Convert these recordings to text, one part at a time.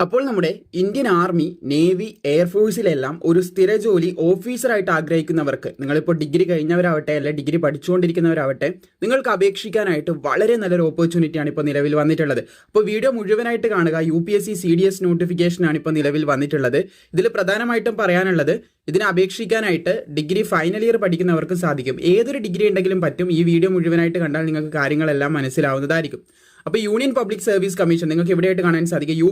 അപ്പോൾ നമ്മുടെ Indian army navy എയർഫോഴ്സിലെല്ലാം ഒരു സ്ഥിര ജോലി ഓഫീസറായിട്ട് ആഗ്രഹിക്കുന്നവർക്ക് നിങ്ങളിപ്പോൾ ഡിഗ്രി കഴിഞ്ഞവരാവട്ടെ അല്ലെ ഡിഗ്രി പഠിച്ചുകൊണ്ടിരിക്കുന്നവരാവട്ടെ നിങ്ങൾക്ക് അപേക്ഷിക്കാനായിട്ട് വളരെ നല്ലൊരു ഓപ്പർച്യൂണിറ്റിയാണ് ഇപ്പോൾ നിലവിൽ വന്നിട്ടുള്ളത്. അപ്പോൾ വീഡിയോ മുഴുവനായിട്ട് കാണുക. U P S C C D S നോട്ടിഫിക്കേഷനാണ് ഇപ്പോൾ നിലവിൽ വന്നിട്ടുള്ളത്. ഇതിൽ പ്രധാനമായിട്ടും പറയാനുള്ളത് ഇതിനെ അപേക്ഷിക്കാനായിട്ട് ഡിഗ്രി ഫൈനൽ ഇയർ പഠിക്കുന്നവർക്ക് സാധിക്കും. ഏതൊരു ഡിഗ്രി ഉണ്ടെങ്കിലും പറ്റും. ഈ വീഡിയോ മുഴുവനായിട്ട് കണ്ടാൽ നിങ്ങൾക്ക് കാര്യങ്ങളെല്ലാം മനസ്സിലാവുന്നതായിരിക്കും. അപ്പോൾ യൂണിയൻ പബ്ലിക് സർവീസ് കമ്മീഷൻ നിങ്ങൾക്ക് എവിടെയായിട്ട് കാണാൻ സാധിക്കും. യു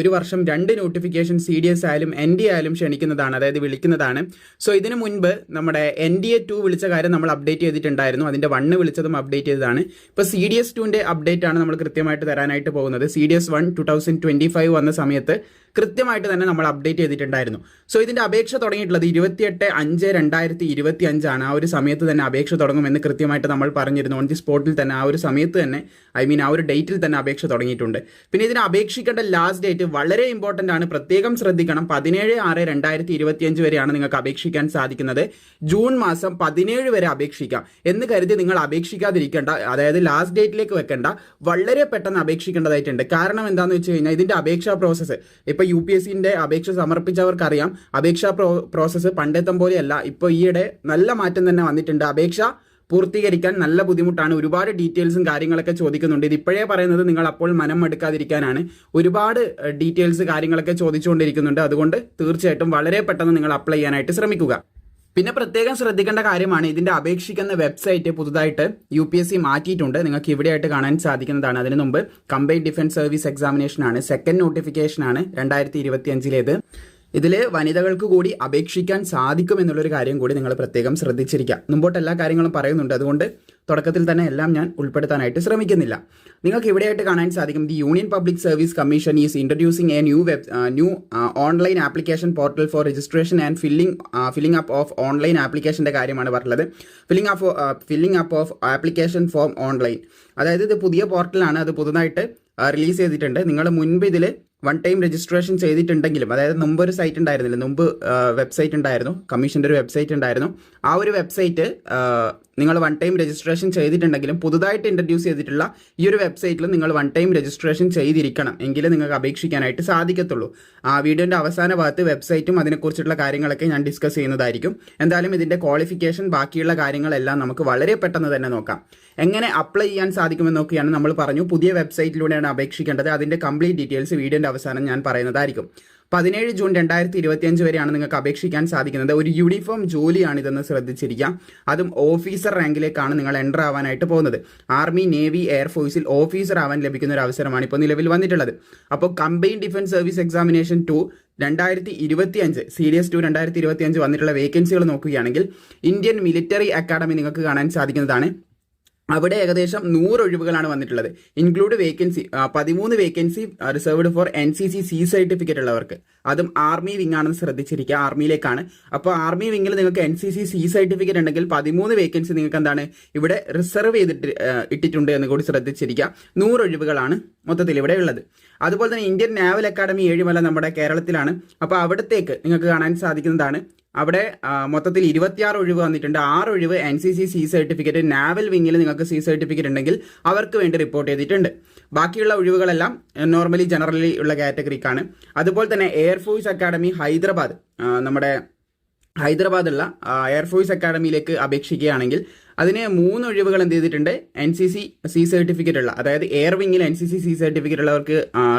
ഒരു വർഷം രണ്ട് നോട്ടിഫിക്കേഷൻ സി ഡി എസ് ആയാലും എൻ ഡി ആയാലും ക്ഷണിക്കുന്നതാണ് അതായത് വിളിക്കുന്നതാണ്. സോ ഇതിനു മുൻപ് നമ്മുടെ എൻ ഡി എ ടു വിളിച്ച കാര്യം നമ്മൾ അപ്ഡേറ്റ് ചെയ്തിട്ടുണ്ടായിരുന്നു. അതിന്റെ വണ്ണ് വിളിച്ചതും അപ്ഡേറ്റ് ചെയ്തതാണ്. ഇപ്പോൾ സി ഡി എസ് ടുവിന്റെ അപ്ഡേറ്റ് ആണ് നമ്മൾ കൃത്യമായിട്ട് തരാനായിട്ട് പോകുന്നത്. C D S one two thousand twenty five വന്ന സമയത്ത് കൃത്യമായിട്ട് തന്നെ നമ്മൾ അപ്ഡേറ്റ് ചെയ്തിട്ടുണ്ടായിരുന്നു. സോ ഇതിന്റെ അപേക്ഷ തുടങ്ങിയിട്ടുള്ളത് ഇരുപത്തിയെട്ട് അഞ്ച് രണ്ടായിരത്തി ഇരുപത്തി അഞ്ചാണ് ആ ഒരു സമയത്ത് തന്നെ അപേക്ഷ തുടങ്ങുമെന്ന് കൃത്യമായിട്ട് നമ്മൾ പറഞ്ഞിരുന്നു. ഓൺ ദി സ്പോട്ടിൽ തന്നെ ആ ഒരു സമയത്ത് തന്നെ ഐ മീൻ ആ ഒരു ഡേറ്റിൽ തന്നെ അപേക്ഷ തുടങ്ങിയിട്ടുണ്ട്. പിന്നെ ഇതിന് അപേക്ഷിക്കേണ്ട ലാസ്റ്റ് ഡേറ്റ് വളരെ ഇമ്പോർട്ടന്റ് ആണ്. പ്രത്യേകം ശ്രദ്ധിക്കണം. പതിനേഴ് ആറ് രണ്ടായിരത്തി ഇരുപത്തിയഞ്ച് വരെയാണ് നിങ്ങൾക്ക് അപേക്ഷിക്കാൻ സാധിക്കുന്നത്. ജൂൺ മാസം പതിനേഴ് വരെ അപേക്ഷിക്കാം. എന്ന് കരുതി നിങ്ങൾ അപേക്ഷിക്കാതിരിക്കേണ്ട അതായത് ലാസ്റ്റ് ഡേറ്റിലേക്ക് വെക്കേണ്ട വളരെ പെട്ടെന്ന് അപേക്ഷിക്കേണ്ടതായിട്ടുണ്ട്. കാരണം എന്താണെന്ന് വെച്ച് കഴിഞ്ഞാൽ ഇതിന്റെ അപേക്ഷാ പ്രോസസ്സ് ഇപ്പൊ യു പി എസ് സിന്റെ അപേക്ഷ സമർപ്പിച്ചവർക്കറിയാം. അപേക്ഷാ പ്രോ പ്രോസസ്സ് പണ്ടത്തെ പോലെയല്ല. ഇപ്പോൾ ഈയിടെ നല്ല മാറ്റം തന്നെ വന്നിട്ടുണ്ട്. അപേക്ഷ പൂർത്തീകരിക്കാൻ നല്ല ബുദ്ധിമുട്ടാണ്. ഒരുപാട് ഡീറ്റെയിൽസും കാര്യങ്ങളൊക്കെ ചോദിക്കുന്നുണ്ട്. ഇത് ഇപ്പോഴേ പറയുന്നത് നിങ്ങൾ അപ്പോൾ മനം എടുക്കാതിരിക്കാനാണ് ഒരുപാട് ഡീറ്റെയിൽസ് കാര്യങ്ങളൊക്കെ ചോദിച്ചുകൊണ്ടിരിക്കുന്നുണ്ട്. അതുകൊണ്ട് തീർച്ചയായിട്ടും വളരെ പെട്ടെന്ന് നിങ്ങൾ അപ്ലൈ ചെയ്യാനായിട്ട് ശ്രമിക്കുക. പിന്നെ പ്രത്യേകം ശ്രദ്ധിക്കേണ്ട കാര്യമാണ് ഇതിന്റെ അപേക്ഷിക്കുന്ന വെബ്സൈറ്റ് പുതുതായിട്ട് യു പി എസ് സി മാറ്റിയിട്ടുണ്ട്. നിങ്ങൾക്ക് ഇവിടെയായിട്ട് കാണാൻ സാധിക്കുന്നതാണ്. അതിനു മുമ്പ് കമ്പൈൻഡ് ഡിഫൻസ് സർവീസ് എക്സാമിനേഷൻ ആണ്. സെക്കൻഡ് നോട്ടിഫിക്കേഷൻ ആണ് രണ്ടായിരത്തി ഇരുപത്തി അഞ്ചിലേത് ഇതിൽ വനിതകൾക്ക് കൂടി അപേക്ഷിക്കാൻ സാധിക്കും എന്നുള്ളൊരു കാര്യം കൂടി നിങ്ങൾ പ്രത്യേകം ശ്രദ്ധിച്ചിരിക്കുക മുമ്പോട്ട് എല്ലാ കാര്യങ്ങളും പറയുന്നുണ്ട്. അതുകൊണ്ട് തുടക്കത്തിൽ തന്നെ എല്ലാം ഞാൻ ഉൾപ്പെടുത്താനായിട്ട് ശ്രമിക്കുന്നില്ല. നിങ്ങൾക്ക് ഇവിടെയായിട്ട് കാണാൻ സാധിക്കും the union public service commission is introducing a new web new online application portal for registration and filling filling up of online ആപ്ലിക്കേഷന്റെ കാര്യമാണ് പറഞ്ഞത് filling up filling up of application form online. അതായത് ഇത് പുതിയ പോർട്ടലാണ് അത് പുതുതായിട്ട് റിലീസ് ചെയ്തിട്ടുണ്ട്. നിങ്ങൾ മുൻപ് ഇതിൽ വൺ ടൈം രജിസ്ട്രേഷൻ ചെയ്തിട്ടുണ്ടെങ്കിലും അതായത് മുമ്പ് ഒരു സൈറ്റ് ഉണ്ടായിരുന്നില്ല മുമ്പ് വെബ്സൈറ്റ് ഉണ്ടായിരുന്നു കമ്മീഷന്റെ ഒരു വെബ്സൈറ്റ് ഉണ്ടായിരുന്നു. ആ ഒരു വെബ്സൈറ്റ് നിങ്ങൾ വൺ ടൈം രജിസ്ട്രേഷൻ ചെയ്തിട്ടുണ്ടെങ്കിലും പുതുതായിട്ട് ഇൻട്രൊഡ്യൂസ് ചെയ്തിട്ടുള്ള ഈ ഒരു വെബ്സൈറ്റിൽ നിങ്ങൾ വൺ ടൈം രജിസ്ട്രേഷൻ ചെയ്തിരിക്കണം എങ്കിലേ നിങ്ങൾക്ക് അപേക്ഷിക്കാനായിട്ട് സാധിക്കത്തുള്ളൂ. ആ വീഡിയോന്റെ അവസാന ഭാഗത്ത് വെബ്സൈറ്റും അതിനെക്കുറിച്ചുള്ള കാര്യങ്ങളൊക്കെ ഞാൻ ഡിസ്കസ് ചെയ്യുന്നതായിരിക്കും. എന്തായാലും ഇതിന്റെ ക്വാളിഫിക്കേഷൻ ബാക്കിയുള്ള കാര്യങ്ങളെല്ലാം നമുക്ക് വളരെ പെട്ടെന്ന് തന്നെ നോക്കാം. എങ്ങനെ അപ്ലൈ ചെയ്യാൻ സാധിക്കുമെന്നൊക്കെയാണ് നമ്മൾ പറഞ്ഞു. പുതിയ വെബ്സൈറ്റിലൂടെയാണ് അപേക്ഷിക്കേണ്ടത്. അതിന്റെ കംപ്ലീറ്റ് ഡീറ്റെയിൽസ് വീഡിയോന്റെ അവസാനം ഞാൻ പറയുന്നതായിരിക്കും. പതിനേഴ് ജൂൺ രണ്ടായിരത്തി ഇരുപത്തിയഞ്ച് വരെയാണ് നിങ്ങൾക്ക് അപേക്ഷിക്കാൻ സാധിക്കുന്നത്. ഒരു യൂണിഫോം ജോലിയാണ് ഇതെന്ന് ശ്രദ്ധിച്ചിരിക്കുക. അതും ഓഫീസർ റാങ്കിലേക്കാണ് നിങ്ങൾ എന്റർ ആവാനായിട്ട് പോകുന്നത്. ആർമി നേവി എയർഫോഴ്സിൽ ഓഫീസർ ആവാൻ ലഭിക്കുന്ന ഒരു അവസരമാണ് ഇപ്പോൾ നിലവിൽ വന്നിട്ടുള്ളത്. അപ്പോൾ combine defence service examination two രണ്ടായിരത്തി ഇരുപത്തി അഞ്ച് സി ഡി എസ് ടു രണ്ടായിരത്തി ഇരുപത്തി അഞ്ച് വന്നിട്ടുള്ള വേക്കൻസികൾ നോക്കുകയാണെങ്കിൽ ഇന്ത്യൻ മിലിറ്ററി അക്കാഡമി നിങ്ങൾക്ക് കാണാൻ സാധിക്കുന്നതാണ്. അവിടെ ഏകദേശം നൂറ് ഒഴിവുകളാണ് വന്നിട്ടുള്ളത്. ഇൻക്ലൂഡ് വേക്കൻസി പതിമൂന്ന് vacancy reserved for N C C C certificate ഉള്ളവർക്ക്. അതും ആർമി വിങ് ആണെന്ന് ശ്രദ്ധിച്ചിരിക്കുക ആർമിയിലേക്കാണ് അപ്പോൾ ആർമി വിങ്ങിൽ നിങ്ങൾക്ക് N C C C certificate ഉണ്ടെങ്കിൽ പതിമൂന്ന് വേക്കൻസി നിങ്ങൾക്ക് എന്താണ് ഇവിടെ റിസർവ് ചെയ്തിട്ട് ഇട്ടിട്ടുണ്ട് എന്ന് കൂടി ശ്രദ്ധിച്ചിരിക്കുക. നൂറ് ഒഴിവുകളാണ് മൊത്തത്തിൽ ഇവിടെ ഉള്ളത്. അതുപോലെ തന്നെ ഇന്ത്യൻ നാവൽ അക്കാഡമി ഏഴുമല നമ്മുടെ കേരളത്തിലാണ്. അപ്പോൾ അവിടത്തേക്ക് നിങ്ങൾക്ക് കാണാൻ സാധിക്കുന്നതാണ് അവിടെ മൊത്തത്തിൽ ഇരുപത്തിയാറ് ഒഴിവ് വന്നിട്ടുണ്ട്. ആറ് ഒഴിവ് N C C C certificate naval വിങ്ങിൽ നിങ്ങൾക്ക് സി സർട്ടിഫിക്കറ്റ് ഉണ്ടെങ്കിൽ അവർക്ക് വേണ്ടി റിപ്പോർട്ട് ചെയ്തിട്ടുണ്ട്. ബാക്കിയുള്ള ഒഴിവുകളെല്ലാം നോർമലി ജനറലി ഉള്ള കാറ്റഗറിക്കാണ് അതുപോലെ തന്നെ എയർഫോഴ്സ് അക്കാഡമി ഹൈദരാബാദ് നമ്മുടെ ഹൈദരാബാദുള്ള എയർഫോഴ്സ് അക്കാഡമിയിലേക്ക് അപേക്ഷിക്കുകയാണെങ്കിൽ അതിന് മൂന്ന് ഒഴിവുകൾ എന്ത് ചെയ്തിട്ടുണ്ട്? N C C C certificate ഉള്ള അതായത് air വിങ്ങിൽ N C C C certificate ഉള്ളവർക്ക്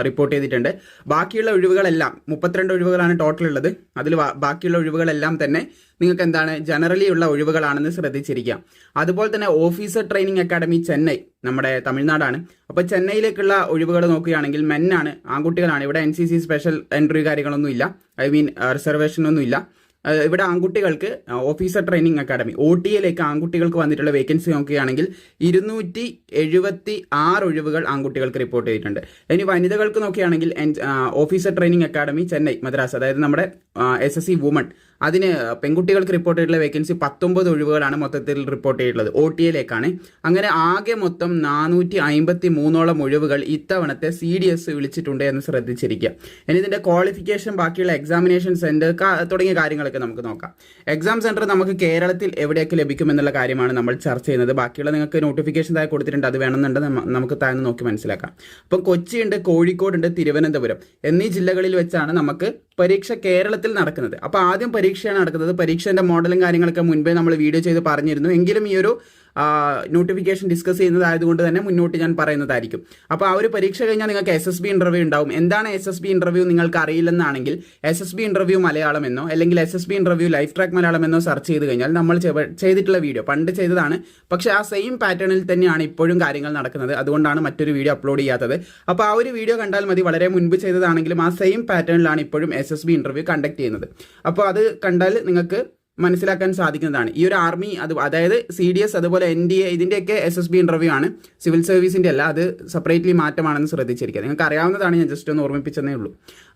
റിപ്പോർട്ട് ചെയ്തിട്ടുണ്ട്. ബാക്കിയുള്ള ഒഴിവുകളെല്ലാം മുപ്പത്തിരണ്ട് ഒഴിവുകളാണ് ടോട്ടൽ ഉള്ളത്. അതിൽ ബാക്കിയുള്ള ഒഴിവുകളെല്ലാം തന്നെ നിങ്ങൾക്ക് എന്താണ് ജനറലി ഉള്ള ഒഴിവുകളാണെന്ന് ശ്രദ്ധിച്ചിരിക്കാം അതുപോലെ തന്നെ ഓഫീസർ ട്രെയിനിങ് അക്കാഡമി ചെന്നൈ നമ്മുടെ തമിഴ്നാടാണ്. അപ്പോൾ ചെന്നൈയിലേക്കുള്ള ഒഴിവുകൾ നോക്കുകയാണെങ്കിൽ മെന്നാണ് ആൺകുട്ടികളാണ്. ഇവിടെ N C C special entry കാര്യങ്ങളൊന്നും ഇല്ല ഐ മീൻ റിസർവേഷൻ ഒന്നും ഇല്ല ഇവിടെ ആൺകുട്ടികൾക്ക് officer training academy O T എയിലേക്ക് ആൺകുട്ടികൾക്ക് വന്നിട്ടുള്ള വേക്കൻസി നോക്കുകയാണെങ്കിൽ ഇരുന്നൂറ്റി എഴുപത്തി ആറ് ഒഴിവുകൾ ആൺകുട്ടികൾക്ക് റിപ്പോർട്ട് ചെയ്തിട്ടുണ്ട്. ഇനി വനിതകൾക്ക് നോക്കുകയാണെങ്കിൽ officer training academy Chennai Madras അതായത് നമ്മുടെ എസ് എസ് സി വുമൺ അതിന് പെൺകുട്ടികൾക്ക് റിപ്പോർട്ട് ചെയ്തിട്ടുള്ള വേക്കൻസി പത്തൊമ്പത് ഒഴിവുകളാണ് മൊത്തത്തിൽ റിപ്പോർട്ട് ചെയ്തിട്ടുള്ളത്. ഒ ടി എയിലേക്കാണ് അങ്ങനെ ആകെ മൊത്തം നാനൂറ്റി അമ്പത്തി മൂന്നോളം ഒഴിവുകൾ ഇത്തവണത്തെ സി ഡി എസ് വിളിച്ചിട്ടുണ്ട് എന്ന് ശ്രദ്ധിച്ചിരിക്കുക. ഇനി ഇതിന്റെ ക്വാളിഫിക്കേഷൻ ബാക്കിയുള്ള എക്സാമിനേഷൻ സെന്റർ തുടങ്ങിയ കാര്യങ്ങളൊക്കെ നമുക്ക് നോക്കാം. എക്സാം സെന്റർ നമുക്ക് കേരളത്തിൽ എവിടെയൊക്കെ ലഭിക്കുമെന്നുള്ള കാര്യമാണ് നമ്മൾ ചർച്ച ചെയ്യുന്നത്. ബാക്കിയുള്ള നിങ്ങൾക്ക് നോട്ടിഫിക്കേഷൻ താഴെ കൊടുത്തിട്ടുണ്ട്. അത് വേണമെന്നുണ്ട് നമുക്ക് താഴ്ന്ന് നോക്കി മനസ്സിലാക്കാം. അപ്പം കൊച്ചിയുണ്ട് കോഴിക്കോടുണ്ട് തിരുവനന്തപുരം എന്നീ ജില്ലകളിൽ വെച്ചാണ് നമുക്ക് പരീക്ഷ കേരളത്തിൽ നടക്കുന്നത്. അപ്പോൾ ആദ്യം പരീക്ഷയാണ് നടക്കുന്നത്. പരീക്ഷേന്റെ മോഡലും കാര്യങ്ങളൊക്കെ മുൻപേ നമ്മൾ വീഡിയോ ചെയ്ത് പറഞ്ഞിരുന്നു. എങ്കിലും ഈ ഒരു നോട്ടിഫിക്കേഷൻ ഡിസ്കസ് ചെയ്യുന്നതായതുകൊണ്ട് തന്നെ മുന്നോട്ട് ഞാൻ പറയുന്നതായിരിക്കും. അപ്പോൾ ആ ഒരു പരീക്ഷ കഴിഞ്ഞാൽ നിങ്ങൾക്ക് എസ് എസ് ബി ഇന്റർവ്യൂ ഉണ്ടാവും. എന്താണ് എസ് എസ് ബി ഇന്റർവ്യൂ നിങ്ങൾക്ക് അറിയില്ലെന്നാണെങ്കിൽ S S B interview Malayalam എന്നോ അല്ലെങ്കിൽ S S B interview life track Malayalam എന്നോ സെർച്ച് ചെയ്ത് കഴിഞ്ഞാൽ നമ്മൾ ചെയ്തിട്ടുള്ള വീഡിയോ പണ്ട് ചെയ്തതാണ്. പക്ഷേ ആ സെയിം പാറ്റേണിൽ തന്നെയാണ് ഇപ്പോഴും കാര്യങ്ങൾ നടക്കുന്നത്. അതുകൊണ്ടാണ് മറ്റൊരു വീഡിയോ അപ്ലോഡ് ചെയ്യാത്തത്. അപ്പോൾ ആ ഒരു വീഡിയോ കണ്ടാൽ മതി. വളരെ മുൻപ് ചെയ്തതാണെങ്കിലും ആ സെയിം പാറ്റേണിലാണ് ഇപ്പോഴും S S B interview conduct ചെയ്യുന്നത്. അപ്പോൾ അത് കണ്ടാൽ നിങ്ങൾക്ക് മനസ്സിലാക്കാൻ സാധിക്കുന്നതാണ്. ഈ ഒരു ആർമി അത് അതായത് സി ഡി എസ് അതുപോലെ എൻ ഡി എ ഇതിന്റെയൊക്കെ എസ് എസ് ബി ഇന്റർവ്യൂ ആണ്. സിവിൽ സർവീസിന്റെ അല്ല അത് സെപ്പറേറ്റ്ലി മാറ്റമാണെന്ന് ശ്രദ്ധിച്ചിരിക്കുക. നിങ്ങൾക്ക് അറിയാവുന്നതാണ് ഞാൻ ജസ്റ്റ് ഒന്ന് ഓർമ്മിപ്പിച്ചതേ ഉള്ളൂ.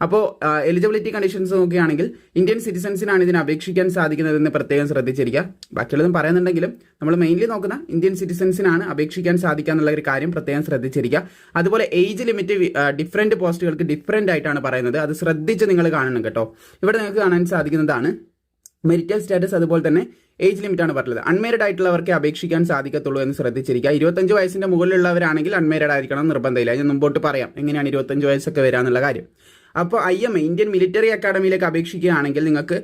അപ്പോൾ എലിജിബിലിറ്റി കണ്ടീഷൻസ് നോക്കുകയാണെങ്കിൽ ഇന്ത്യൻ സിറ്റിസൻസിനാണ് ഇതിന് അപേക്ഷിക്കാൻ സാധിക്കുന്നതെന്ന് പ്രത്യേകം ശ്രദ്ധിച്ചിരിക്കുക. ബാക്കിയുള്ളതും പറയുന്നുണ്ടെങ്കിലും നമ്മൾ മെയിൻലി നോക്കുന്ന ഇന്ത്യൻ സിറ്റിസൻസിനാണ് അപേക്ഷിക്കാൻ സാധിക്കുക എന്നുള്ള ഒരു കാര്യം പ്രത്യേകം ശ്രദ്ധിച്ചിരിക്കുക. അതുപോലെ ഏജ് ലിമിറ്റ് ഡിഫറെന്റ് പോസ്റ്റുകൾക്ക് ഡിഫറെന്റ് ആയിട്ടാണ് പറയുന്നത്. അത് ശ്രദ്ധിച്ച് നിങ്ങൾ കാണണം കേട്ടോ. ഇവിടെ നിങ്ങൾക്ക് കാണാൻ സാധിക്കുന്നതാണ് മെരിറ്റൽ സ്റ്റാറ്റസ് അതുപോലെ തന്നെ ഏജ് ലിമിറ്റാണ് പറഞ്ഞത്. അൺമേരിഡ് ആയിട്ടുള്ളവർക്ക് അപേക്ഷിക്കാൻ സാധിക്കത്തുള്ളൂ എന്ന് ശ്രദ്ധിച്ചിരിക്കുക. ഇരുപത്തഞ്ച് വയസ്സിന്റെ മുകളിലുള്ളവരാണെങ്കിൽ അൺമേരിഡ് ആയിരിക്കണം നിർബന്ധമില്ല. ഞാൻ മുമ്പോട്ട് പറയാം. എങ്ങനെയാണ് ഇരുപത്തഞ്ച് വയസ്സൊക്കെ വരാന്നുള്ള കാര്യം? അപ്പോൾ I M A Indian military അക്കാഡമിയിലേക്ക് അപേക്ഷിക്കുകയാണെങ്കിൽ നിങ്ങൾക്ക്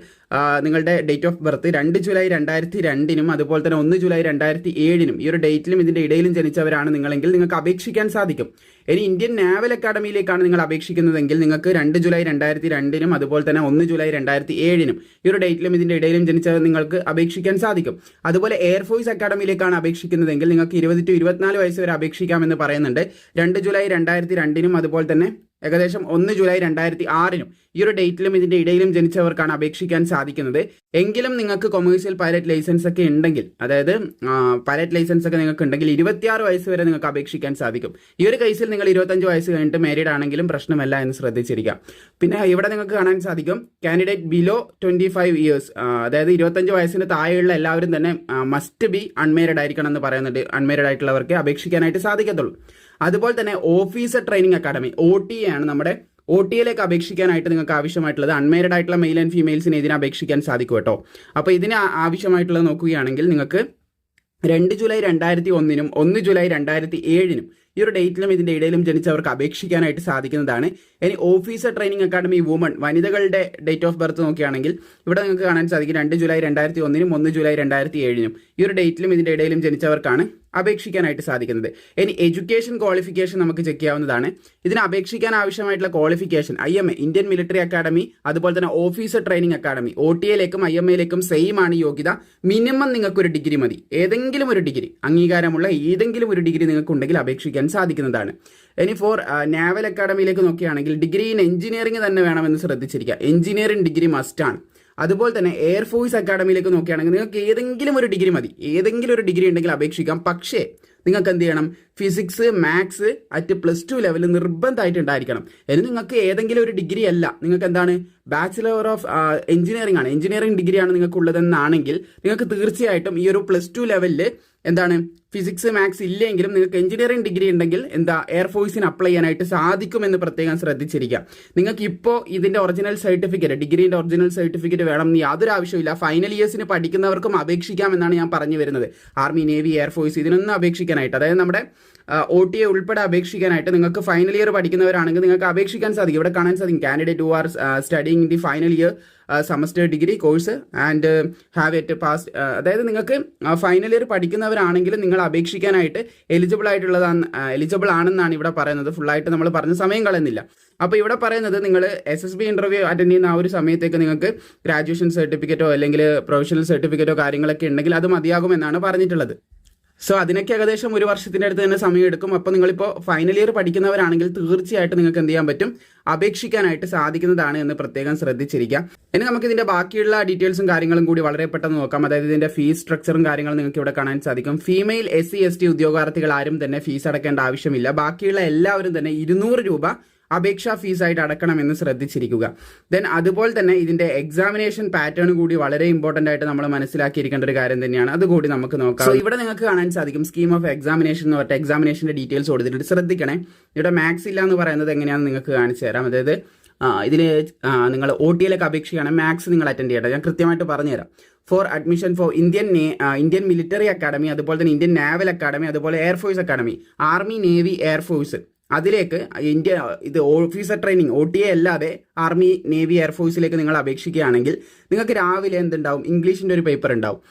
നിങ്ങളുടെ ഡേറ്റ് ഓഫ് ബർത്ത് രണ്ട് ജൂലൈ രണ്ടായിരത്തി രണ്ടിനും അതുപോലെ തന്നെ ഒന്ന് ജൂലൈ രണ്ടായിരത്തി ഏഴിനും ഈ ഒരു ഡേറ്റിലും ഇതിന്റെ ഇടയിലും ജനിച്ചവരാണ് നിങ്ങളെങ്കിൽ നിങ്ങൾക്ക് അപേക്ഷിക്കാൻ സാധിക്കും. ഇനി ഇന്ത്യൻ നാവൽ അക്കാഡമിയിലേക്കാണ് നിങ്ങൾ അപേക്ഷിക്കുന്നതെങ്കിൽ നിങ്ങൾക്ക് രണ്ട് ജൂലൈ രണ്ടായിരത്തി രണ്ടിനും അതുപോലെ തന്നെ ഒന്ന് ജൂലൈ രണ്ടായിരത്തി ഏഴിനും ഈ ഒരു ഡേറ്റിലും ഇതിന്റെ ഇടയിലും ജനിച്ചവർ നിങ്ങൾക്ക് അപേക്ഷിക്കാൻ സാധിക്കും. അതുപോലെ എയർഫോഴ്സ് അക്കാഡമിയിലേക്കാണ് അപേക്ഷിക്കുന്നതെങ്കിൽ നിങ്ങൾക്ക് ഇരുപത് ടു ഇരുപത്തിനാല് വയസ്സ് വരെ അപേക്ഷിക്കാമെന്ന് പറയുന്നുണ്ട്. രണ്ട് ജൂലൈ രണ്ടായിരത്തി രണ്ടിനും അതുപോലെ തന്നെ ഏകദേശം ഒന്ന് ജൂലൈ രണ്ടായിരത്തി ആറിനും ഈ ഒരു ഡേറ്റിലും ഇതിന്റെ ഇടയിലും ജനിച്ചവർക്കാണ് അപേക്ഷിക്കാൻ സാധിക്കുന്നത്. എങ്കിലും നിങ്ങൾക്ക് കൊമേഴ്സ്യൽ പൈലറ്റ് ലൈസൻസ് ഒക്കെ ഉണ്ടെങ്കിൽ അതായത് പൈലറ്റ് ലൈസൻസ് ഒക്കെ നിങ്ങൾക്ക് ഉണ്ടെങ്കിൽ ഇരുപത്തിയാറ് വയസ്സ് വരെ നിങ്ങൾക്ക് അപേക്ഷിക്കാൻ സാധിക്കും. ഈ ഒരു കേസിൽ നിങ്ങൾ ഇരുപത്തഞ്ച് വയസ്സ് കഴിഞ്ഞിട്ട് മാരീഡ് ആണെങ്കിലും പ്രശ്നമല്ല എന്ന് ശ്രദ്ധിച്ചിരിക്കാം പിന്നെ ഇവിടെ നിങ്ങൾക്ക് കാണാൻ സാധിക്കും candidate below twenty five years അതായത് ഇരുപത്തഞ്ച് വയസ്സിന് താഴെയുള്ള എല്ലാവരും തന്നെ മസ്റ്റ് ബി അൺമേരിഡ് ആയിരിക്കണം എന്ന് പറയുന്നുണ്ട്. അൺമേരിഡ് ആയിട്ടുള്ളവർക്ക് അപേക്ഷിക്കാനായിട്ട് സാധിക്കത്തുള്ളൂ. അതുപോലെ തന്നെ officer training academy O T ആണ് നമ്മുടെ ഒ ടി എയിലേക്ക് അപേക്ഷിക്കാനായിട്ട് നിങ്ങൾക്ക് ആവശ്യമായിട്ടുള്ളത്. അൺമേരിഡ് ആയിട്ടുള്ള മെയിൽ ആൻഡ് ഫീമെയിൽസിന് ഇതിനെ അപേക്ഷിക്കാൻ സാധിക്കും കേട്ടോ. അപ്പോൾ ഇതിന് ആവശ്യമായിട്ടുള്ളത് നോക്കുകയാണെങ്കിൽ നിങ്ങൾക്ക് രണ്ട് ജൂലൈ രണ്ടായിരത്തി ഒന്നിനും ഒന്ന് ജൂലൈ രണ്ടായിരത്തി ഏഴിനും ഈ ഒരു ഡേറ്റിലും ഇതിന്റെ ഇടയിലും ജനിച്ചവർക്ക് അപേക്ഷിക്കാനായിട്ട് സാധിക്കുന്നതാണ്. ഇനി ഓഫീസർ ട്രെയിനിങ് അക്കാഡമി വുമൺ വനിതകളുടെ ഡേറ്റ് ഓഫ് ബർത്ത് നോക്കുകയാണെങ്കിൽ ഇവിടെ നിങ്ങൾക്ക് കാണാൻ സാധിക്കും രണ്ട് ജൂലൈ രണ്ടായിരത്തി ഒന്നിനും ഒന്ന് ജൂലൈ രണ്ടായിരത്തി ഏഴിനും ഈ ഒരു ഡേറ്റിലും ഇതിന്റെ ഇടയിലും ജനിച്ചവർക്കാണ് അപേക്ഷിക്കാനായിട്ട് സാധിക്കുന്നത്. ഇനി എഡ്യൂക്കേഷൻ ക്വാളിഫിക്കേഷൻ നമുക്ക് ചെക്ക് ചെയ്യാവുന്നതാണ്. ഇതിന് അപേക്ഷിക്കാൻ ആവശ്യമായിട്ടുള്ള qualification I M A Indian military academy അതുപോലെ തന്നെ officer training academy O T എയിലേക്കും I M എയിലേക്കും സെയിം ആണ് യോഗ്യത. മിനിമം നിങ്ങൾക്ക് ഒരു ഡിഗ്രി മതി. ഏതെങ്കിലും ഒരു ഡിഗ്രി അംഗീകാരമുള്ള ഏതെങ്കിലും ഒരു ഡിഗ്രി നിങ്ങൾക്ക് ഉണ്ടെങ്കിൽ അപേക്ഷിക്കാൻ സാധിക്കുന്നതാണ്. ഇനി ഫോർ നാവൽ അക്കാഡമിയിലേക്ക് നോക്കുകയാണെങ്കിൽ ഡിഗ്രി ഇൻ എഞ്ചിനീയറിംഗ് തന്നെ വേണമെന്ന് ശ്രദ്ധിച്ചിരിക്കുക. എഞ്ചിനീയറിംഗ് ഡിഗ്രി മസ്റ്റ് ആണ്. അതുപോലെ തന്നെ എയർഫോഴ്സ് അക്കാഡമിയിലേക്ക് നോക്കുകയാണെങ്കിൽ നിങ്ങൾക്ക് ഏതെങ്കിലും ഒരു ഡിഗ്രി മതി. ഏതെങ്കിലും ഒരു ഡിഗ്രി ഉണ്ടെങ്കിൽ അപേക്ഷിക്കാം. പക്ഷേ നിങ്ങൾക്ക് എന്ത് ചെയ്യണം? Physics maths at plus two level നിർബന്ധമായിട്ട് ഉണ്ടായിരിക്കണം. ഇനി നിങ്ങൾക്ക് ഏതെങ്കിലും ഒരു ഡിഗ്രി അല്ല. നിങ്ങൾക്ക് എന്താണ്? ബാച്ചിലർ ഓഫ് എഞ്ചിനീയറിംഗ് ആണ്. എഞ്ചിനീയറിംഗ് ഡിഗ്രിയാണ് നിങ്ങൾക്ക് ഉള്ളതെന്നാണെങ്കിൽ നിങ്ങൾക്ക് തീർച്ചയായിട്ടും ഈ ഒരു പ്ലസ് ടു ലെവലിൽ എന്താണ്? ഫിസിക്സ് മാത്സ് ഇല്ലെങ്കിലും നിങ്ങൾക്ക് എഞ്ചിനീയറിംഗ് ഡിഗ്രി ഉണ്ടെങ്കിൽ എന്താ എയർഫോഴ്സിന് അപ്ലൈ ചെയ്യാനായിട്ട് സാധിക്കുമെന്ന് പ്രത്യേകം ശ്രദ്ധിച്ചിരിക്കുക. നിങ്ങൾക്ക് ഇപ്പോൾ ഇതിന്റെ ഒറിജിനൽ സർട്ടിഫിക്കറ്റ് ഡിഗ്രീന്റെ ഒറിജിനൽ സർട്ടിഫിക്കറ്റ് വേണം എന്ന് യാതൊരു ആവശ്യമില്ല ഫൈനൽ ഇയേഴ്സിന് പഠിക്കുന്നവർക്കും അപേക്ഷിക്കാം എന്നാണ് ഞാൻ പറഞ്ഞു വരുന്നത്. ആർമി നേവി എയർഫോഴ്സ് ഇതിനൊന്നും അപേക്ഷിക്കാനായിട്ട്. അതായത് നമ്മുടെ ഒ ടി എ ഉൾപ്പെടെ അപേക്ഷിക്കാനായിട്ട് നിങ്ങൾക്ക് ഫൈനൽ ഇയർ പഠിക്കുന്നവരാണെങ്കിൽ നിങ്ങൾക്ക് അപേക്ഷിക്കാൻ സാധിക്കും. ഇവിടെ കാണാൻ സാധിക്കും. Candidate who are studying the final year semester degree course and have yet pass അതായത് നിങ്ങൾക്ക് ഫൈനൽ ഇയർ പഠിക്കുന്നവരാണെങ്കിൽ നിങ്ങൾ അപേക്ഷിക്കാനായിട്ട് എലിജിബിൾ ആയിട്ടുള്ളതാണ് എലിജിബിൾ ആണെന്നാണ് ഇവിടെ പറയുന്നത്. ഫുള്ളായിട്ട് നമ്മൾ പറഞ്ഞ സമയം കളയുന്നില്ല. അപ്പോൾ ഇവിടെ പറയുന്നത് നിങ്ങൾ S S B interview attend ചെയ്യുന്ന ആ ഒരു സമയത്തേക്ക് നിങ്ങൾക്ക് ഗ്രാജുവേഷൻ സർട്ടിഫിക്കറ്റോ അല്ലെങ്കിൽ പ്രൊഫഷണൽ സർട്ടിഫിക്കറ്റോ കാര്യങ്ങളൊക്കെ ഉണ്ടെങ്കിൽ അത് മതിയാകുമെന്നാണ് പറഞ്ഞിട്ടുള്ളത്. സോ അതിനൊക്കെ ഏകദേശം ഒരു വർഷത്തിന്റെ അടുത്ത് തന്നെ സമയം എടുക്കും. അപ്പോൾ നിങ്ങളിപ്പോൾ ഫൈനൽ ഇയർ പഠിക്കുന്നവരാണെങ്കിൽ തീർച്ചയായിട്ടും നിങ്ങൾക്ക് എന്ത് ചെയ്യാൻ പറ്റും? അപേക്ഷിക്കാനായിട്ട് സാധിക്കുന്നതാണ് എന്ന് പ്രത്യേകം ശ്രദ്ധിച്ചിരിക്കുക. ഇനി നമുക്ക് ഇതിന്റെ ബാക്കിയുള്ള ഡീറ്റെയിൽസും കാര്യങ്ങളും കൂടി വളരെ പെട്ടെന്ന് നോക്കാം. അതായത് ഇതിന്റെ ഫീസ് സ്ട്രക്ചറും കാര്യങ്ങളും നിങ്ങൾക്ക് ഇവിടെ കാണാൻ സാധിക്കും. Female S C S T ഉദ്യോഗാർത്ഥികൾ ആരും തന്നെ ഫീസ് അടക്കേണ്ട ആവശ്യമില്ല. ബാക്കിയുള്ള എല്ലാവരും തന്നെ ഇരുന്നൂറ് രൂപ അപേക്ഷാ ഫീസായിട്ട് അടക്കണമെന്ന് ശ്രദ്ധിച്ചിരിക്കുക. ദെൻ അതുപോലെ തന്നെ ഇതിന്റെ എക്സാമിനേഷൻ പാറ്റേൺ കൂടി വളരെ ഇമ്പോർട്ടന്റ് ആയിട്ട് നമ്മൾ മനസ്സിലാക്കിയിരിക്കേണ്ട ഒരു കാര്യം തന്നെയാണ്. അതുകൂടി നമുക്ക് നോക്കാം. ഇവിടെ നിങ്ങൾക്ക് കാണാൻ സാധിക്കും. സ്കീം ഓഫ് എക്സാമിനേഷൻ എന്ന് പറഞ്ഞിട്ട് എക്സാമിനേഷന്റെ ഡീറ്റെയിൽസ് കൊടുത്തിട്ടുണ്ട്. ശ്രദ്ധിക്കണേ. ഇവിടെ മാത്സ് ഇല്ല എന്ന് പറയുന്നത് എങ്ങനെയാണെന്ന് നിങ്ങൾക്ക് കാണിച്ചു തരാം. അതായത് ഇതിൽ നിങ്ങൾ ഒ ടി എയിലേക്ക് അപേക്ഷിക്കുകയാണ് മാത്സ് നിങ്ങൾ അറ്റൻഡ് ചെയ്യേണ്ടത് ഞാൻ കൃത്യമായിട്ട് പറഞ്ഞുതരാം. For admission for Indian Indian military academy അതുപോലെ തന്നെ ഇന്ത്യൻ നാവൽ അക്കാഡമി അതുപോലെ air force academy army navy air force അതിലേക്ക് ഇന്ത്യ ഇത് officer training O T A അല്ലാതെ ആർമി നേവി എയർഫോഴ്സിലേക്ക് നിങ്ങൾ അപേക്ഷിക്കുകയാണെങ്കിൽ നിങ്ങൾക്ക് രാവിലെ എന്തുണ്ടാവും? ഇംഗ്ലീഷിന്റെ ഒരു പേപ്പർ ഉണ്ടാവും.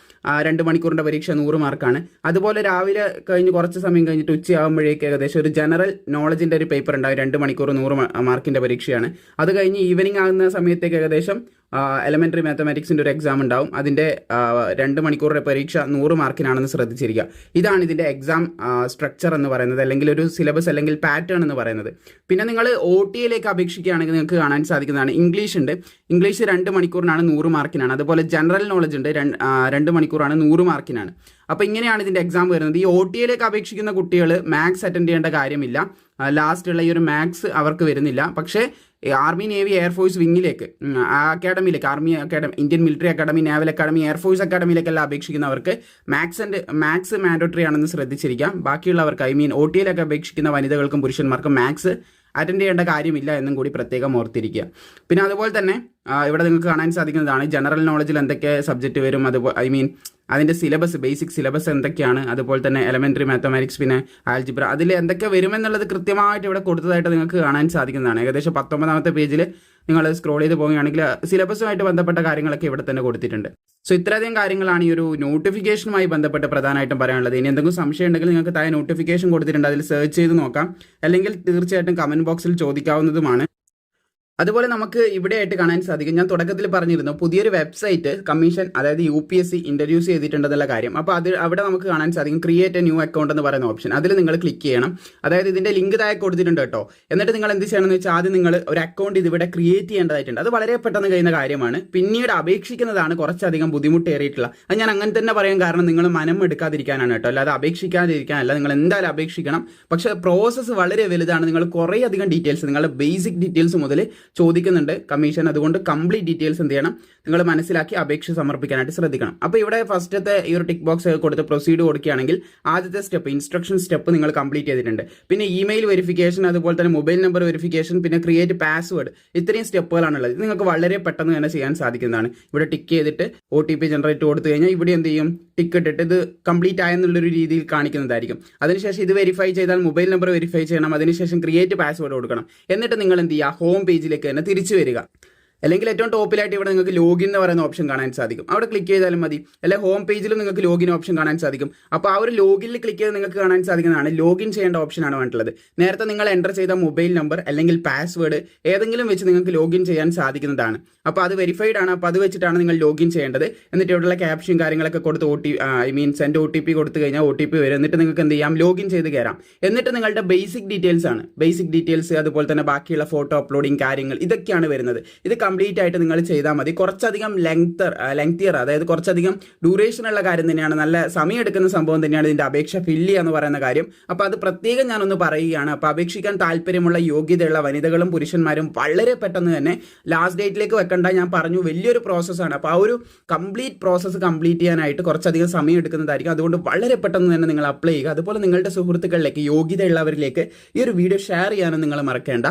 രണ്ട് മണിക്കൂറിന്റെ പരീക്ഷ നൂറ് മാർക്കാണ്. അതുപോലെ രാവിലെ കഴിഞ്ഞ് കുറച്ച് സമയം കഴിഞ്ഞിട്ട് ഉച്ചയാകുമ്പോഴേക്ക് ഏകദേശം ഒരു ജനറൽ നോളജിന്റെ ഒരു പേപ്പർ ഉണ്ടാവും രണ്ട് മണിക്കൂർ നൂറ് മാർക്കിന്റെ പരീക്ഷയാണ്. അത് കഴിഞ്ഞ് ഈവനിങ് ആകുന്ന സമയത്തേക്ക് ഏകദേശം എലമെന്ററി മാത്തമാറ്റിക്സിന്റെ ഒരു എക്സാം ഉണ്ടാവും. അതിന്റെ രണ്ട് മണിക്കൂറിന്റെ പരീക്ഷ നൂറ് മാർക്കിനാണെന്ന് ശ്രദ്ധിച്ചിരിക്കുക. ഇതാണ് ഇതിന്റെ എക്സാം സ്ട്രക്ചർ എന്ന് പറയുന്നത് അല്ലെങ്കിൽ ഒരു സിലബസ് അല്ലെങ്കിൽ പാറ്റേൺ എന്ന് പറയുന്നത്. പിന്നെ നിങ്ങൾ ഒ ടി എയിലേക്ക് അപേക്ഷിക്കുകയാണെങ്കിൽ നിങ്ങൾക്ക് കാണാൻ സാധിക്കുന്നതാണ് ഇംഗ്ലീഷ് ഉണ്ട്. ഇംഗ്ലീഷ് രണ്ട് മണിക്കൂറിനാണ് നൂറ് മാർക്കിനാണ്. അതുപോലെ ജനറൽ നോളജ് ഉണ്ട് രണ്ട് രണ്ട് മണിക്കൂറാണ് നൂറ് മാർക്കിനാണ്. അപ്പോൾ ഇങ്ങനെയാണ് ഇതിന്റെ എക്സാം വരുന്നത്. ഈ ഒ ടി എയിലേക്ക് അപേക്ഷിക്കുന്ന കുട്ടികൾ മാത്സ് അറ്റൻഡ് ചെയ്യേണ്ട കാര്യമില്ല. ലാസ്റ്റുള്ള ഈ ഒരു മാത്സ് അവർക്ക് വരുന്നില്ല. പക്ഷേ ആർമി നേവി എയർഫോഴ്സ് വിങ്ങിലേക്ക് അക്കാഡമിയിലേക്ക് army academy Indian military academy naval academy air force അക്കാഡമിയിലേക്കെല്ലാം അപേക്ഷിക്കുന്നവർക്ക് മാത്സ് ആൻഡ് മാത്സ് മാൻഡോട്ടറി ആണെന്ന് ശ്രദ്ധിച്ചിരിക്കാം. ബാക്കിയുള്ളവർക്ക് ഐ മീൻ ഒ ടിയിലൊക്കെ അപേക്ഷിക്കുന്ന വനിതകൾക്കും പുരുഷന്മാർക്കും മാത്സ് അറ്റൻഡ് ചെയ്യേണ്ട കാര്യമില്ല എന്നും കൂടി പ്രത്യേകം ഓർത്തിരിക്കുക. പിന്നെ അതുപോലെ തന്നെ ഇവിടെ നിങ്ങൾക്ക് കാണാൻ സാധിക്കുന്നതാണ്. ജനറൽ നോളജിൽ എന്തൊക്കെ സബ്ജക്റ്റ് വരും അതുപോലെ ഐ മീൻ അതിന്റെ സിലബസ് ബേസിക് സിലബസ് എന്തൊക്കെയാണ് അതുപോലെ തന്നെ എലമെന്ററി മാത്തമാറ്റിക്സ് പിന്നെ ആൽജിബ്ര അതിൽ എന്തൊക്കെ വരുമെന്നുള്ളത് കൃത്യമായിട്ട് ഇവിടെ കൊടുത്തതായിട്ട് നിങ്ങൾക്ക് കാണാൻ സാധിക്കുന്നതാണ്. ഏകദേശം പത്തൊമ്പതാമത്തെ പേജിൽ നിങ്ങൾ സ്ക്രോൾ ചെയ്ത് പോവുകയാണെങ്കിൽ സിലബസുമായിട്ട് ബന്ധപ്പെട്ട കാര്യങ്ങളൊക്കെ ഇവിടെ തന്നെ കൊടുത്തിട്ടുണ്ട്. സോ ഇത്രയധികം കാര്യങ്ങളാണ് ഈ ഒരു നോട്ടിഫിക്കേഷനുമായി ബന്ധപ്പെട്ട് പ്രധാനമായിട്ടും പറയാനുള്ളത്. ഇനി എന്തെങ്കിലും സംശയം ഉണ്ടെങ്കിൽ നിങ്ങൾക്ക് താഴെ നോട്ടിഫിക്കേഷൻ കൊടുത്തിട്ടുണ്ട്. അതിൽ സെർച്ച് ചെയ്ത് നോക്കാം. അല്ലെങ്കിൽ തീർച്ചയായിട്ടും കമന്റ് ബോക്സിൽ ചോദിക്കാവുന്നതുമാണ്. അതുപോലെ നമുക്ക് ഇവിടെ ആയിട്ട് കാണാൻ സാധിക്കും. ഞാൻ തുടക്കത്തിൽ പറഞ്ഞിരുന്നു പുതിയൊരു വെബ്സൈറ്റ് കമ്മീഷൻ അതായത് U P S C introduce ചെയ്തിട്ടുണ്ടെന്നുള്ള കാര്യം. അപ്പോൾ അത് അവിടെ നമുക്ക് കാണാൻ സാധിക്കും ക്രിയേറ്റ് എ ന്യൂ അക്കൗണ്ട് എന്ന് പറയുന്ന ഓപ്ഷൻ അതിൽ നിങ്ങൾ ക്ലിക്ക് ചെയ്യണം. അതായത് ഇതിന്റെ ലിങ്ക് താഴെ കൊടുത്തിട്ടുണ്ട് കേട്ടോ. എന്നിട്ട് നിങ്ങൾ എന്ത് ചെയ്യണമെന്ന് വെച്ചാൽ ആദ്യം നിങ്ങൾ ഒരു അക്കൗണ്ട് ഇതിവിടെ ക്രിയേറ്റ് ചെയ്യേണ്ടതായിട്ടുണ്ട്. അത് വളരെ പെട്ടെന്ന് കഴിയുന്ന കാര്യമാണ്. പിന്നീട് അപേക്ഷിക്കുന്നതാണ് കുറച്ചധികം ബുദ്ധിമുട്ടേറിയിട്ടുള്ള. അത് ഞാൻ അങ്ങനെ തന്നെ പറയാൻ കാരണം നിങ്ങൾ മനം എടുക്കാതിരിക്കാനാണ് കേട്ടോ. അല്ലാതെ അപേക്ഷിക്കാതിരിക്കാനല്ല. നിങ്ങൾ എന്തായാലും അപേക്ഷിക്കണം. പക്ഷേ പ്രോസസ്സ് വളരെ വലുതാണ്. നിങ്ങൾ കുറേ അധികം ഡീറ്റെയിൽസ് നിങ്ങളുടെ ബേസിക് ഡീറ്റെയിൽസ് മുതൽ ചോദിക്കുന്നുണ്ട് കമ്മീഷൻ. അതുകൊണ്ട് കംപ്ലീറ്റ് ഡീറ്റെയിൽസ് എന്ത് ചെയ്യണം? നിങ്ങൾ മനസ്സിലാക്കി അപേക്ഷ സമർപ്പിക്കാനായിട്ട് ശ്രദ്ധിക്കണം. അപ്പോൾ ഇവിടെ ഫസ്റ്റത്തെ ഈ ഒരു ടിക്ക് ബോക്സ് കൊടുത്ത് പ്രൊസീഡ് കൊടുക്കുകയാണെങ്കിൽ ആദ്യത്തെ സ്റ്റെപ്പ് ഇൻസ്ട്രക്ഷൻ സ്റ്റെപ്പ് നിങ്ങൾ കംപ്ലീറ്റ് ചെയ്തിട്ടുണ്ട്. പിന്നെ ഇമെയിൽ വെരിഫിക്കേഷൻ അതുപോലെ തന്നെ മൊബൈൽ നമ്പർ വെരിഫിക്കേഷൻ പിന്നെ ക്രിയേറ്റ് പാസ്വേഡ് ഇത്രയും സ്റ്റെപ്പുകളാണുള്ളത്. ഇത് നിങ്ങൾക്ക് വളരെ പെട്ടെന്ന് തന്നെ ചെയ്യാൻ സാധിക്കുന്നതാണ്. ഇവിടെ ടിക്ക് ചെയ്തിട്ട് ഒ ടി പി ജനറേറ്റ് കൊടുത്തു കഴിഞ്ഞാൽ ഇവിടെ എന്ത് ചെയ്യും? ടിക്ക് ഇട്ടിട്ട് ഇത് കംപ്ലീറ്റ് ആയെന്നുള്ളൊരു രീതിയിൽ കാണിക്കുന്നതായിരിക്കും. അതിനുശേഷം ഇത് വെരിഫൈ ചെയ്താൽ മൊബൈൽ നമ്പർ വെരിഫൈ ചെയ്യണം. അതിനുശേഷം ക്രിയേറ്റ് പാസ്വേഡ് കൊടുക്കണം. എന്നിട്ട് നിങ്ങൾ എന്ത് ചെയ്യുക? ഹോം പേജിലേക്ക് തന്നെ തിരിച്ചു വരിക. അല്ലെങ്കിൽ ഏറ്റവും ടോപ്പിലായിട്ട് ഇവിടെ നിങ്ങൾക്ക് ലോഗിൻ എന്ന് പറയുന്ന ഓപ്ഷൻ കാണാൻ സാധിക്കും. അവിടെ ക്ലിക്ക് ചെയ്താലും മതി. അല്ലെങ്കിൽ ഹോം പേജിലും നിങ്ങൾക്ക് ലോഗിൻ ഓപ്ഷൻ കാണാൻ സാധിക്കും. അപ്പോൾ ആ ഒരു ലോഗിനിൽ ക്ലിക്ക് ചെയ്ത് നിങ്ങൾക്ക് കാണാൻ സാധിക്കുന്നതാണ് ലോഗിൻ ചെയ്യേണ്ട ഓപ്ഷനാണ് വേണ്ടിയിട്ടുള്ളത് നേരത്തെ നിങ്ങൾ എന്റർ ചെയ്ത മൊബൈൽ നമ്പർ അല്ലെങ്കിൽ പാസ്വേഡ് ഏതെങ്കിലും വെച്ച് നിങ്ങൾക്ക് ലോഗിൻ ചെയ്യാൻ സാധിക്കുന്നതാണ്. അപ്പോൾ അത് വെരിഫൈഡ് ആണ്. അപ്പോൾ അത് വെച്ചിട്ടാണ് നിങ്ങൾ ലോഗിൻ ചെയ്യേണ്ടത്. എന്നിട്ട് ഇവിടെയുള്ള ക്യാപ്ഷൻ കാര്യങ്ങളൊക്കെ കൊടുത്ത് O T I mean send O T P കൊടുത്തു കഴിഞ്ഞാൽ ഒ ടി പി വരും. എന്നിട്ട് നിങ്ങൾക്ക് എന്ത് ചെയ്യാം? ലോഗിൻ ചെയ്ത് കയറാം എന്നിട്ട് നിങ്ങളുടെ ബേസിക് ഡീറ്റെയിൽസ് ആണ്. ബേസിക് ഡീറ്റെയിൽസ് അതുപോലെ തന്നെ ബാക്കിയുള്ള ഫോട്ടോ അപ്ലോഡിങ് കാര്യങ്ങൾ ഇതൊക്കെയാണ് വരുന്നത്. ഇത് കംപ്ലീറ്റ് ആയിട്ട് നിങ്ങൾ ചെയ്താൽ മതി. കുറച്ചധികം ലെങ്തർ ലെങ്തിയർ അതായത് കുറച്ചധികം ഡ്യൂറേഷൻ ഉള്ള കാര്യം തന്നെയാണ്. നല്ല സമയം എടുക്കുന്ന സംഭവം തന്നെയാണ് ഇതിന്റെ അപേക്ഷ ഫില്ല് എന്ന് പറയുന്ന കാര്യം. അപ്പോൾ അത് പ്രത്യേകം ഞാനൊന്ന് പറയുകയാണ്. അപ്പോൾ അപേക്ഷിക്കാൻ താല്പര്യമുള്ള യോഗ്യതയുള്ള വനിതകളും പുരുഷന്മാരും വളരെ പെട്ടെന്ന് തന്നെ ലാസ്റ്റ് ഡേറ്റിലേക്ക് വെക്കേണ്ട. ഞാൻ പറഞ്ഞു വലിയൊരു പ്രോസസ്സാണ് അപ്പോൾ ആ ഒരു കംപ്ലീറ്റ് പ്രോസസ്സ് കംപ്ലീറ്റ് ചെയ്യാനായിട്ട് കുറച്ചധികം സമയം എടുക്കുന്നതായിരിക്കും അതുകൊണ്ട് വളരെ പെട്ടെന്ന് തന്നെ നിങ്ങൾ അപ്ലൈ ചെയ്യുക. അതുപോലെ നിങ്ങളുടെ സുഹൃത്തുക്കളിലേക്ക് യോഗ്യതയുള്ളവരിലേക്ക് ഈ ഒരു വീഡിയോ ഷെയർ ചെയ്യാനും നിങ്ങൾ മറക്കേണ്ട.